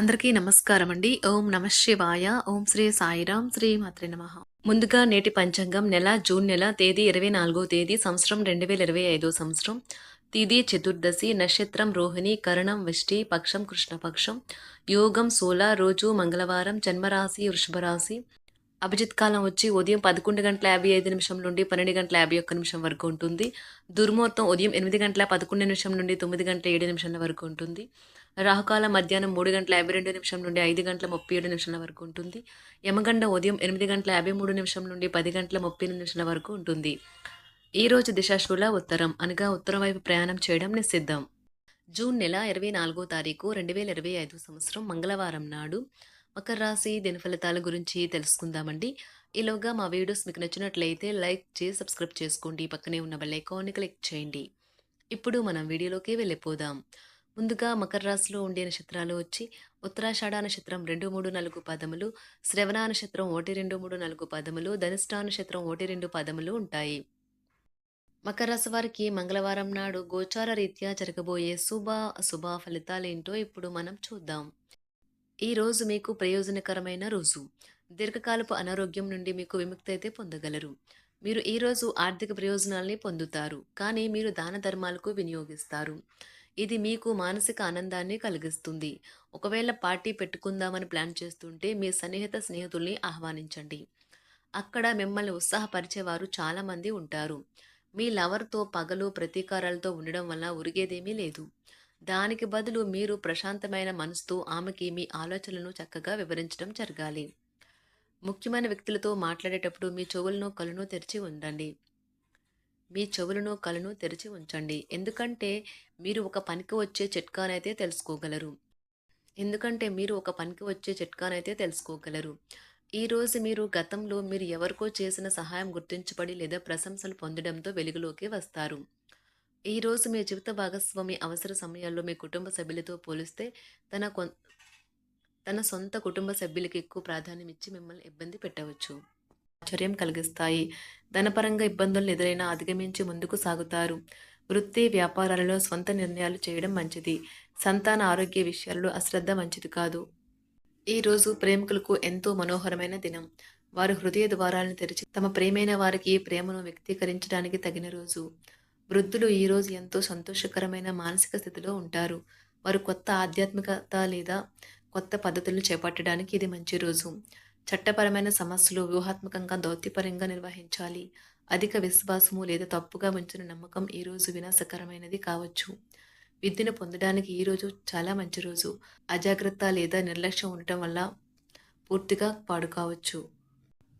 అందరికీ నమస్కారం అండి ఓం నమ శివాయ. ఓం శ్రీ సాయిరాం శ్రీ మాత్రి నమ. ముందుగా నేటి పంచాంగం నెల జూన్ నెల తేదీ ఇరవై నాలుగో తేదీ సంవత్సరం రెండు వేల ఇరవై ఐదో సంవత్సరం. తిది చతుర్దశి నక్షత్రం రోహిణి కరణం విష్టి పక్షం కృష్ణపక్షం. యోగం సోల రోజు మంగళవారం జన్మరాశి వృషభరాశి. అభిజిత్ కాలం వచ్చి ఉదయం పదకొండు గంటల యాభై ఐదు నిమిషం నుండి పన్నెండు గంటల యాభై ఒక్క నిమిషం వరకు ఉంటుంది. దుర్ముహూర్తం ఉదయం ఎనిమిది గంటల పదకొండు నిమిషం నుండి తొమ్మిది గంటల ఏడు నిమిషాల వరకు ఉంటుంది. రాహుకాలం మధ్యాహ్నం మూడు గంటల యాభై రెండు నిమిషం నుండి ఐదు గంటల ముప్పై ఏడు నిమిషాల వరకు ఉంటుంది. యమగండ ఉదయం ఎనిమిది గంటల యాభై మూడు నిమిషం నుండి పది గంటల ముప్పై ఎనిమిది నిమిషాల వరకు ఉంటుంది. ఈరోజు రోజు దిశాశూల ఉత్తరం అనగా ఉత్తరం వైపు ప్రయాణం చేయడం నిషిద్ధం. జూన్ నెల ఇరవై నాలుగో తారీఖు రెండు వేల ఇరవై ఐదు సంవత్సరం మంగళవారం నాడు మకర రాశి దిన ఫలితాల గురించి తెలుసుకుందామండి. ఈలోగా మా వీడియోస్ మీకు నచ్చినట్లయితే లైక్ చేసి సబ్స్క్రైబ్ చేసుకోండి. పక్కనే ఉన్న బెల్ ఐకాన్ని క్లిక్ చేయండి. ఇప్పుడు మనం వీడియోలోకి వెళ్ళిపోదాం. ముందుగా మకర రాశిలో ఉండే నక్షత్రాలు వచ్చి ఉత్తరాషాఢ నక్షత్రం రెండు మూడు నాలుగు పదములు శ్రవణ నక్షత్రం ఒకటి రెండు మూడు నాలుగు పదములు ధనిష్ఠా నక్షత్రం ఒకటి రెండు పదములు ఉంటాయి. మకర రాశి వారికి మంగళవారం నాడు గోచార రీత్యా జరగబోయే శుభ అశుభ ఫలితాలేంటో ఇప్పుడు మనం చూద్దాం. ఈ రోజు మీకు ప్రయోజనకరమైన రోజు. దీర్ఘకాలపు అనారోగ్యం నుండి మీకు విముక్తి అయితే పొందగలరు. మీరు ఈ రోజు ఆర్థిక ప్రయోజనాల్ని పొందుతారు. కానీ మీరు దాన ధర్మాలకు వినియోగిస్తారు. ఇది మీకు మానసిక ఆనందాన్ని కలిగిస్తుంది. ఒకవేళ పార్టీ పెట్టుకుందామని ప్లాన్ చేస్తుంటే మీ సన్నిహిత స్నేహితుల్ని ఆహ్వానించండి. అక్కడ మిమ్మల్ని ఉత్సాహపరిచేవారు చాలామంది ఉంటారు. మీ లవర్తో పగలు ప్రతీకారాలతో ఉండడం వల్ల ఉరిగేదేమీ లేదు. దానికి బదులు మీరు ప్రశాంతమైన మనసుతో ఆమెకి మీ ఆలోచనలను చక్కగా వివరించడం జరగాలి. ముఖ్యమైన వ్యక్తులతో మాట్లాడేటప్పుడు మీ చెవులను కళ్ళను తెరిచి ఉండండి. మీ చెవులను కలను తెరిచి ఉంచండి. ఎందుకంటే మీరు ఒక పనికి వచ్చే చిట్కానైతే తెలుసుకోగలరు. ఎందుకంటే మీరు ఒక పనికి వచ్చే చిట్కానైతే తెలుసుకోగలరు. ఈ రోజు మీరు గతంలో మీరు ఎవరికో చేసిన సహాయం గుర్తించబడి లేదా ప్రశంసలు పొందడంతో వెలుగులోకి వస్తారు. ఈరోజు మీ జీవిత భాగస్వామి అవసర సమయాల్లో మీ కుటుంబ సభ్యులతో పోలిస్తే తన కొ తన సొంత కుటుంబ సభ్యులకి ఎక్కువ ప్రాధాన్యం ఇచ్చి మిమ్మల్ని ఇబ్బంది పెట్టవచ్చు. ఆశ్చర్యం కలిగిస్తాయి. ధనపరంగా ఇబ్బందులను ఎదురైనా అధిగమించి ముందుకు సాగుతారు. వృత్తి వ్యాపారాలలో సొంత నిర్ణయాలు చేయడం మంచిది. సంతాన ఆరోగ్య విషయాలలో అశ్రద్ధ మంచిది కాదు. ఈ రోజు ప్రేమికులకు ఎంతో మనోహరమైన దినం. వారు హృదయ ద్వారాలను తెరిచి తమ ప్రేమైన వారికి ప్రేమను వ్యక్తీకరించడానికి తగిన రోజు. వృద్ధులు ఈ రోజు ఎంతో సంతోషకరమైన మానసిక స్థితిలో ఉంటారు. వారు కొత్త ఆధ్యాత్మికత లేదా కొత్త పద్ధతులను చేపట్టడానికి ఇది మంచి రోజు. చట్టపరమైన సమస్యలు వ్యూహాత్మకంగా దౌత్యపరంగా నిర్వహించాలి. అధిక విశ్వాసము లేదా తప్పుగా ఉంచిన నమ్మకం ఈ రోజు వినాశకరమైనది కావచ్చు. విద్యను పొందడానికి ఈ రోజు చాలా మంచి రోజు. అజాగ్రత్త లేదా నిర్లక్ష్యం ఉండటం వల్ల పూర్తిగా పాడుకోవచ్చు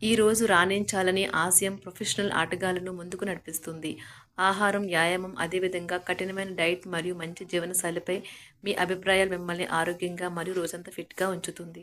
ఈరోజు ఈ రోజు రాణించాలనే ఆశయం ప్రొఫెషనల్ ఆటగాళ్ళను ముందుకు నడిపిస్తుంది. ఆహారం వ్యాయామం అదేవిధంగా కఠినమైన డైట్ మరియు మంచి జీవనశైలిపై మీ అభిప్రాయాలు మిమ్మల్ని ఆరోగ్యంగా మరియు రోజంతా ఫిట్గా ఉంచుతుంది.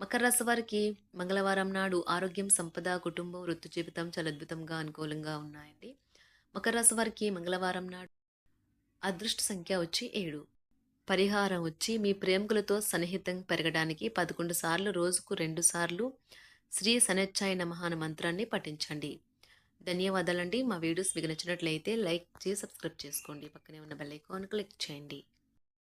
మకర రాశి వారికి మంగళవారం నాడు ఆరోగ్యం సంపద కుటుంబం వృత్తి జీవితం చాలా అద్భుతంగా అనుకూలంగా ఉన్నాయండి. మకర రాశి వారికి మంగళవారం నాడు అదృష్ట సంఖ్య వచ్చి ఏడు. పరిహారం వచ్చి మీ ప్రేమికులతో సన్నిహితం పెరగడానికి పదకొండు సార్లు రోజుకు రెండు సార్లు శ్రీ సనచ్చాయ నమః మంత్రాన్ని పఠించండి. ధన్యవాదాలండి. మా వీడియోస్ మీకు నచ్చినట్లయితే లైక్ చేసి సబ్స్క్రైబ్ చేసుకోండి. పక్కనే ఉన్న బెల్ ఐకాన్ క్లిక్ చేయండి.